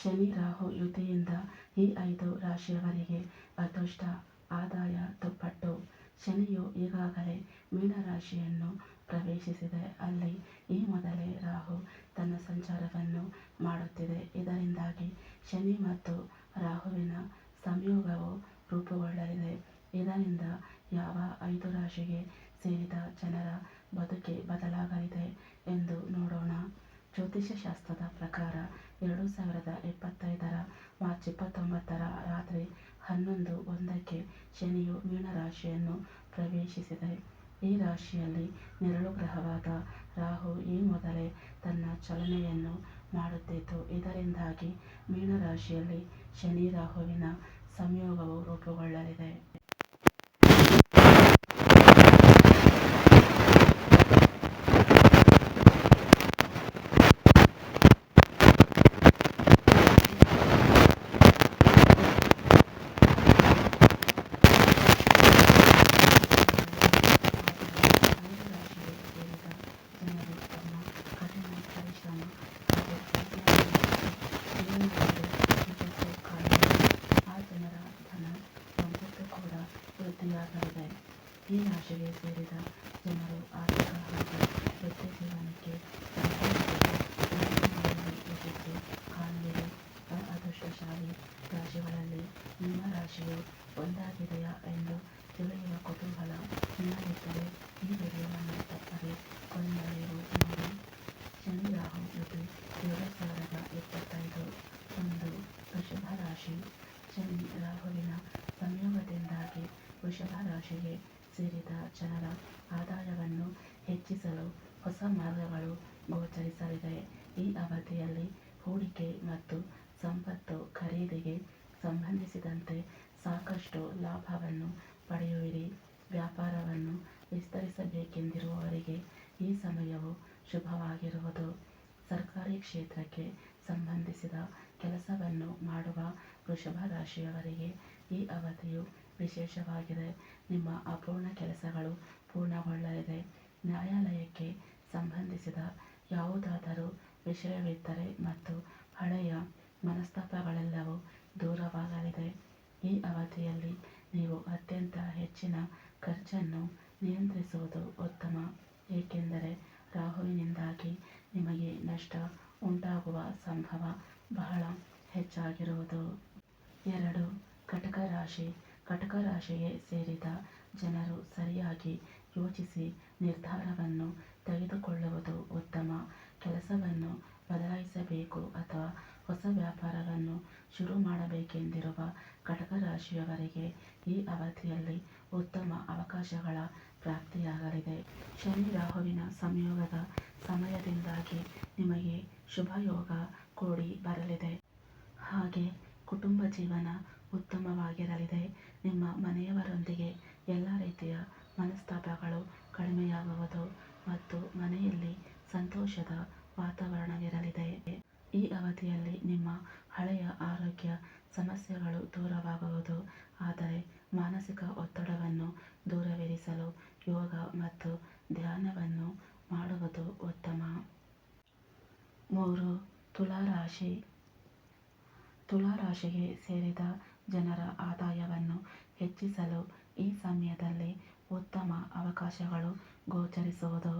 ಶನಿ ರಾಹು ಯುತಿಯಿಂದ ಈ ಐದು ರಾಶಿಯವರಿಗೆ ಅದೃಷ್ಟ, ಆದಾಯ ದುಪ್ಪಟ್ಟು. ಶನಿಯು ಈಗಾಗಲೇ ಮೀನರಾಶಿಯನ್ನು ಪ್ರವೇಶಿಸಿದೆ. ಅಲ್ಲಿ ಈ ಮೊದಲೇ ರಾಹು ತನ್ನ ಸಂಚಾರವನ್ನು ಮಾಡುತ್ತಿದೆ. ಇದರಿಂದಾಗಿ ಶನಿ ಮತ್ತು ರಾಹುವಿನ ಸಂಯೋಗವು ರೂಪುಗೊಳ್ಳಲಿದೆ. ಇದರಿಂದ ಯಾವ ಐದು ರಾಶಿಗೆ ಸೇರಿದ ಜನರ ಬದುಕೆ ಬದಲಾಗಲಿದೆ ಎಂದು ನೋಡೋಣ ಜ್ಯೋತಿಷ್ಯ ಶಾಸ್ತ್ರದ ಪ್ರಕಾರ ಎರಡು ಸಾವಿರದ ಇಪ್ಪತ್ತೈದರ ಮಾರ್ಚ್ ಇಪ್ಪತ್ತೊಂಬತ್ತರ ರಾತ್ರಿ ಹನ್ನೊಂದು ಒಂದಕ್ಕೆ ಶನಿಯು ಮೀನರಾಶಿಯನ್ನು ಪ್ರವೇಶಿಸಿದೆ. ಈ ರಾಶಿಯಲ್ಲಿ ನೆರಳು ಗ್ರಹವಾದ ರಾಹು ಈ ಮೊದಲೇ ತನ್ನ ಚಲನೆಯನ್ನು ಮಾಡುತ್ತಿತ್ತು. ಇದರಿಂದಾಗಿ ಮೀನರಾಶಿಯಲ್ಲಿ ಶನಿ ರಾಹುವಿನ ಸಂಯೋಗವು ರೂಪುಗೊಳ್ಳಲಿದೆ ಐದು ರಾಶಿಗೆ ಸೇರಿದ ಜನರು ತಮ್ಮ ಕಠಿಣ ಪರಿಶ್ರಮ ಹಾಗೂ ಅಧ್ಯಯನದಿಂದ ಜೀವನದಲ್ಲಿ ಯಶಸ್ಸು ಕಾಣಲಿದೆ ಆ ಜನರ ಧನ ಸಂಪತ್ತು ಕೂಡ ವೃದ್ಧಿಯಾಗಲಿದೆ ಈ ರಾಶಿಗೆ ಸೇರಿದ ಜನರು ಆರ್ಥಿಕ ಹಾಗೂ ವೃತ್ತಿ ಜೀವನಕ್ಕೆ ಯಶಸ್ಸು ಕಾಣಲಿದೆ ಅದೃಷ್ಟಶಾಲಿ ರಾಶಿಗಳಲ್ಲಿ ನಿಮ್ಮ ರಾಶಿಯು ಒಂದಾಗಿದೆಯಾ ಎಂದು ತಿಳಿಯುವ ಕುತೂಹಲ ನಿಮ್ಮಲ್ಲಿದ್ದರೆ ಈ ವಿಡಿಯೋವನ್ನು ತಪ್ಪದೆ ಕೊನೆಯವರೆಗೂ ಶನಿ ರಾಹು ಜೊತೆ ಎರಡು ಸಾವಿರದ ಇಪ್ಪತ್ತೈದು ಒಂದು ವೃಷಭ ರಾಶಿ ಶನಿ ರಾಹುವಿನ ಸಂಯೋಗದಿಂದಾಗಿ ರಾಶಿಗೆ ಸೇರಿದ ಜನರ ಆದಾಯವನ್ನು ಹೆಚ್ಚಿಸಲು ಹೊಸ ಮಾರ್ಗಗಳು ಗೋಚರಿಸಲಿವೆ ಈ ಅವಧಿಯಲ್ಲಿ ಹೂಡಿಕೆ ಮತ್ತು ಸಂಪತ್ತು ಖರೀದಿಗೆ ಸಂಬಂಧಿಸಿದಂತೆ ಸಾಕಷ್ಟು ಲಾಭವನ್ನು ಪಡೆಯುವಿರಿ. ವ್ಯಾಪಾರವನ್ನು ವಿಸ್ತರಿಸಬೇಕೆಂದಿರುವವರಿಗೆ ಈ ಸಮಯವು ಶುಭವಾಗಿರುವುದು. ಸರ್ಕಾರಿ ಕ್ಷೇತ್ರಕ್ಕೆ ಸಂಬಂಧಿಸಿದ ಕೆಲಸವನ್ನು ಮಾಡುವ ವೃಷಭ ರಾಶಿಯವರಿಗೆ ಈ ಅವಧಿಯು ವಿಶೇಷವಾಗಿದೆ. ನಿಮ್ಮ ಅಪೂರ್ಣ ಕೆಲಸಗಳು ಪೂರ್ಣಗೊಳ್ಳಲಿದೆ. ನ್ಯಾಯಾಲಯಕ್ಕೆ ಸಂಬಂಧಿಸಿದ ಯಾವುದಾದರೂ ವಿಷಯವಿದ್ದರೆ ಮತ್ತು ಹಳೆಯ ಮನಸ್ತಾಪಗಳೆಲ್ಲವೂ ದೂರವಾಗಲಿದೆ. ಈ ಅವಧಿಯಲ್ಲಿ ನೀವು ಅತ್ಯಂತ ಹೆಚ್ಚಿನ ಖರ್ಚನ್ನು ನಿಯಂತ್ರಿಸುವುದು ಉತ್ತಮ. ಏಕೆಂದರೆ ರಾಹುವಿನಿಂದಾಗಿ ನಿಮಗೆ ನಷ್ಟ ಉಂಟಾಗುವ ಸಂಭವ ಬಹಳ ಹೆಚ್ಚಾಗಿರುವುದು. ಎರಡು ಕಟಕ ರಾಶಿ ಕಟಕ ರಾಶಿಗೆ ಸೇರಿದ ಜನರು ಸರಿಯಾಗಿ ಯೋಚಿಸಿ ನಿರ್ಧಾರವನ್ನು ತೆಗೆದುಕೊಳ್ಳುವುದು ಉತ್ತಮ. ಕೆಲಸವನ್ನು ಬದಲಾಯಿಸಬೇಕು ಅಥವಾ ಹೊಸ ವ್ಯಾಪಾರವನ್ನು ಶುರು ಮಾಡಬೇಕೆಂದಿರುವ ಕಟಕ ರಾಶಿಯವರಿಗೆ ಈ ಅವಧಿಯಲ್ಲಿ ಉತ್ತಮ ಅವಕಾಶಗಳ ಪ್ರಾಪ್ತಿಯಾಗಲಿದೆ. ಶನಿ ರಾಹುವಿನ ಸಂಯೋಗದ ಸಮಯದಿಂದಾಗಿ ನಿಮಗೆ ಶುಭಯೋಗ ಕೂಡಿ ಬರಲಿದೆ. ಹಾಗೆ ಕುಟುಂಬ ಜೀವನ ಉತ್ತಮವಾಗಿರಲಿದೆ. ನಿಮ್ಮ ಮನೆಯವರೊಂದಿಗೆ ಎಲ್ಲ ರೀತಿಯ ಮನಸ್ತಾಪಗಳು ಕಡಿಮೆಯಾಗುವುದು ಮತ್ತು ಮನೆಯಲ್ಲಿ ಸಂತೋಷದ ವಾತಾವರಣವಿರಲಿದೆ ಈ ಅವಧಿಯಲ್ಲಿ ನಿಮ್ಮ ಹಳೆಯ ಆರೋಗ್ಯ ಸಮಸ್ಯೆಗಳು ದೂರವಾಗುವುದು ಆದರೆ ಮಾನಸಿಕ ಒತ್ತಡವನ್ನು ದೂರವಿರಿಸಲು ಯೋಗ ಮತ್ತು ಧ್ಯಾನವನ್ನು ಮಾಡುವುದು ಉತ್ತಮ ಮೂರು ತುಲಾರಾಶಿ ತುಲಾರಾಶಿಗೆ ಸೇರಿದ ಜನರ ಆದಾಯವನ್ನು ಹೆಚ್ಚಿಸಲು ಈ ಸಮಯದಲ್ಲಿ ಉತ್ತಮ ಅವಕಾಶಗಳು ಗೋಚರಿಸುವುದು.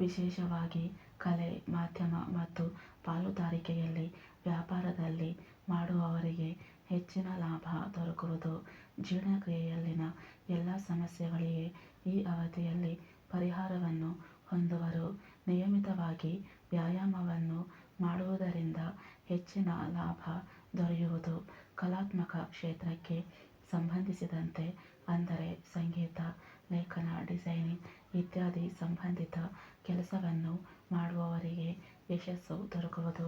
ವಿಶೇಷವಾಗಿ ಕಲೆ, ಮಾಧ್ಯಮ ಮತ್ತು ಪಾಲುದಾರಿಕೆಯಲ್ಲಿ ವ್ಯಾಪಾರದಲ್ಲಿ ಮಾಡುವವರಿಗೆ ಹೆಚ್ಚಿನ ಲಾಭ ದೊರಕುವುದು. ಜೀರ್ಣಕ್ರಿಯೆಯಲ್ಲಿನ ಎಲ್ಲ ಸಮಸ್ಯೆಗಳಿಗೆ ಈ ಅವಧಿಯಲ್ಲಿ ಪರಿಹಾರವನ್ನು ಹೊಂದುವರು. ನಿಯಮಿತವಾಗಿ ವ್ಯಾಯಾಮವನ್ನು ಮಾಡುವುದರಿಂದ ಹೆಚ್ಚಿನ ಲಾಭ ದೊರೆಯುವುದು ಕಲಾತ್ಮಕ ಕ್ಷೇತ್ರಕ್ಕೆ ಸಂಬಂಧಿಸಿದಂತೆ, ಅಂದರೆ ಸಂಗೀತ, ಲೇಖನ, ಡಿಸೈನಿಂಗ್ ಇತ್ಯಾದಿ ಸಂಬಂಧಿತ ಕೆಲಸವನ್ನು ಮಾಡುವವರಿಗೆ ಯಶಸ್ಸು ದೊರಕುವುದು.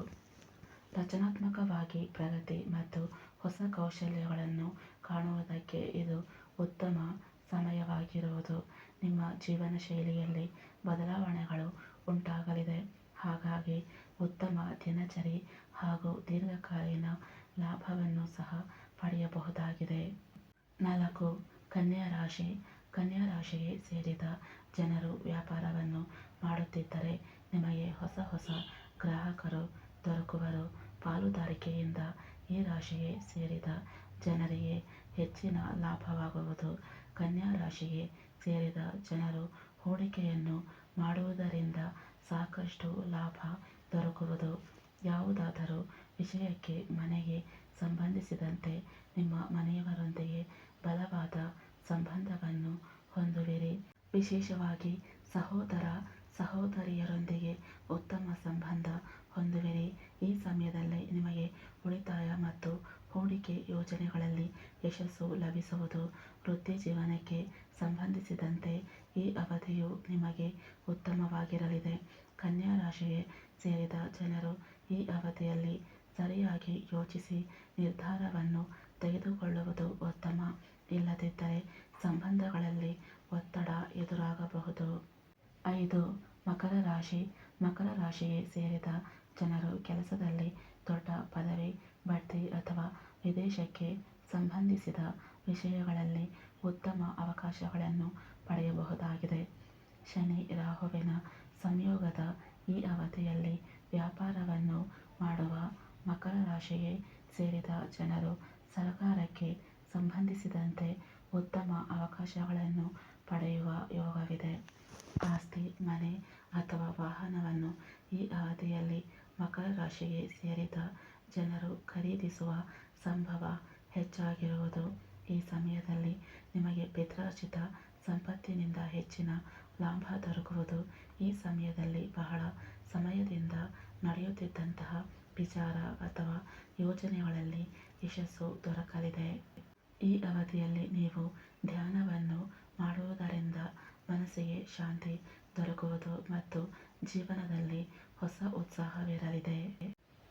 ರಚನಾತ್ಮಕವಾಗಿ ಪ್ರಗತಿ ಮತ್ತು ಹೊಸ ಕೌಶಲ್ಯಗಳನ್ನು ಕಾಣುವುದಕ್ಕೆ ಇದು ಉತ್ತಮ ಸಮಯವಾಗಿರುವುದು. ನಿಮ್ಮ ಜೀವನ ಶೈಲಿಯಲ್ಲಿ ಬದಲಾವಣೆಗಳು ಉಂಟಾಗಲಿದೆ. ಹಾಗಾಗಿ ಉತ್ತಮ ದಿನಚರಿ ಹಾಗೂ ದೀರ್ಘಕಾಲೀನ ಲಾಭವನ್ನು ಸಹ ಪಡೆಯಬಹುದಾಗಿದೆ. ನಾಲ್ಕು, ಕನ್ಯಾ ರಾಶಿ. ಕನ್ಯಾ ರಾಶಿಗೆ ಸೇರಿದ ಜನರು ವ್ಯಾಪಾರವನ್ನು ಮಾಡುತ್ತಿದ್ದರೆ ನಿಮಗೆ ಹೊಸ ಹೊಸ ಗ್ರಾಹಕರು ದೊರಕುವರು. ಪಾಲುದಾರಿಕೆಯಿಂದ ಈ ರಾಶಿಗೆ ಸೇರಿದ ಜನರಿಗೆ ಹೆಚ್ಚಿನ ಲಾಭವಾಗುವುದು. ಕನ್ಯಾ ರಾಶಿಗೆ ಸೇರಿದ ಜನರು ಹೂಡಿಕೆಯನ್ನು ಮಾಡುವುದರಿಂದ ಸಾಕಷ್ಟು ಲಾಭ ದೊರಕುವುದು. ಯಾವುದಾದರೂ ವಿಷಯಕ್ಕೆ ಮನೆಗೆ ಸಂಬಂಧಿಸಿದಂತೆ ನಿಮ್ಮ ಮನೆಯವರೊಂದಿಗೆ ಬಲವಾದ ಸಂಬಂಧವನ್ನು ಹೊಂದುವಿರಿ. ವಿಶೇಷವಾಗಿ ಸಹೋದರ ಸಹೋದರಿಯರೊಂದಿಗೆ ಉತ್ತಮ ಸಂಬಂಧ ಹೊಂದುವಿರಿ. ಈ ಸಮಯದಲ್ಲಿ ನಿಮಗೆ ಉಳಿತಾಯ ಮತ್ತು ಹೂಡಿಕೆ ಯೋಜನೆಗಳಲ್ಲಿ ಯಶಸ್ಸು ಲಭಿಸುವುದು ವೃತ್ತಿ ಜೀವನಕ್ಕೆ ಸಂಬಂಧಿಸಿದಂತೆ ಈ ಅವಧಿಯು ನಿಮಗೆ ಉತ್ತಮವಾಗಿರಲಿದೆ. ಕನ್ಯಾ ರಾಶಿಗೆ ಸೇರಿದ ಜನರು ಈ ಅವಧಿಯಲ್ಲಿ ಸರಿಯಾಗಿ ಯೋಚಿಸಿ ನಿರ್ಧಾರವನ್ನು ತೆಗೆದುಕೊಳ್ಳುವುದು ಉತ್ತಮ. ಇಲ್ಲದಿದ್ದರೆ ಸಂಬಂಧಗಳಲ್ಲಿ ಒತ್ತಡ ಎದುರಾಗಬಹುದು. ಐದು, ಮಕರ ರಾಶಿ. ಮಕರ ರಾಶಿಗೆ ಸೇರಿದ ಜನರು ಕೆಲಸದಲ್ಲಿ ದೊಡ್ಡ ವಿದೇಶಕ್ಕೆ ಸಂಬಂಧಿಸಿದ ವಿಷಯಗಳಲ್ಲಿ ಉತ್ತಮ ಅವಕಾಶಗಳನ್ನು ಪಡೆಯಬಹುದಾಗಿದೆ. ಶನಿ ರಾಹುವಿನ ಸಂಯೋಗದ ಈ ಅವಧಿಯಲ್ಲಿ ವ್ಯಾಪಾರವನ್ನು ಮಾಡುವ ಮಕರ ರಾಶಿಗೆ ಸೇರಿದ ಜನರು ಸರಕಾರಕ್ಕೆ ಸಂಬಂಧಿಸಿದಂತೆ ಉತ್ತಮ ಅವಕಾಶಗಳನ್ನು ಪಡೆಯುವ ಯೋಗವಿದೆ. ಆಸ್ತಿ, ಮನೆ ಅಥವಾ ವಾಹನವನ್ನು ಈ ಅವಧಿಯಲ್ಲಿ ಮಕರ ರಾಶಿಗೆ ಸೇರಿದ ಜನರು ಖರೀದಿಸುವ ಸಂಭವ ಹೆಚ್ಚಾಗಿರುವುದು ಈ ಸಮಯದಲ್ಲಿ ನಿಮಗೆ ಪಿತ್ರಾರ್ಜಿತ ಸಂಪತ್ತಿನಿಂದ ಹೆಚ್ಚಿನ ಲಾಭ ದೊರಕುವುದು ಈ ಸಮಯದಲ್ಲಿ ಬಹಳ ಸಮಯದಿಂದ ನಡೆಯುತ್ತಿದ್ದಂತಹ ವಿಚಾರ ಅಥವಾ ಯೋಜನೆಗಳಲ್ಲಿ ಯಶಸ್ಸು ದೊರಕಲಿದೆ. ಈ ಅವಧಿಯಲ್ಲಿ ನೀವು ಧ್ಯಾನವನ್ನು ಮಾಡುವುದರಿಂದ ಮನಸ್ಸಿಗೆ ಶಾಂತಿ ದೊರಕುವುದು ಮತ್ತು ಜೀವನದಲ್ಲಿ ಹೊಸ ಉತ್ಸಾಹವಿರಲಿದೆ.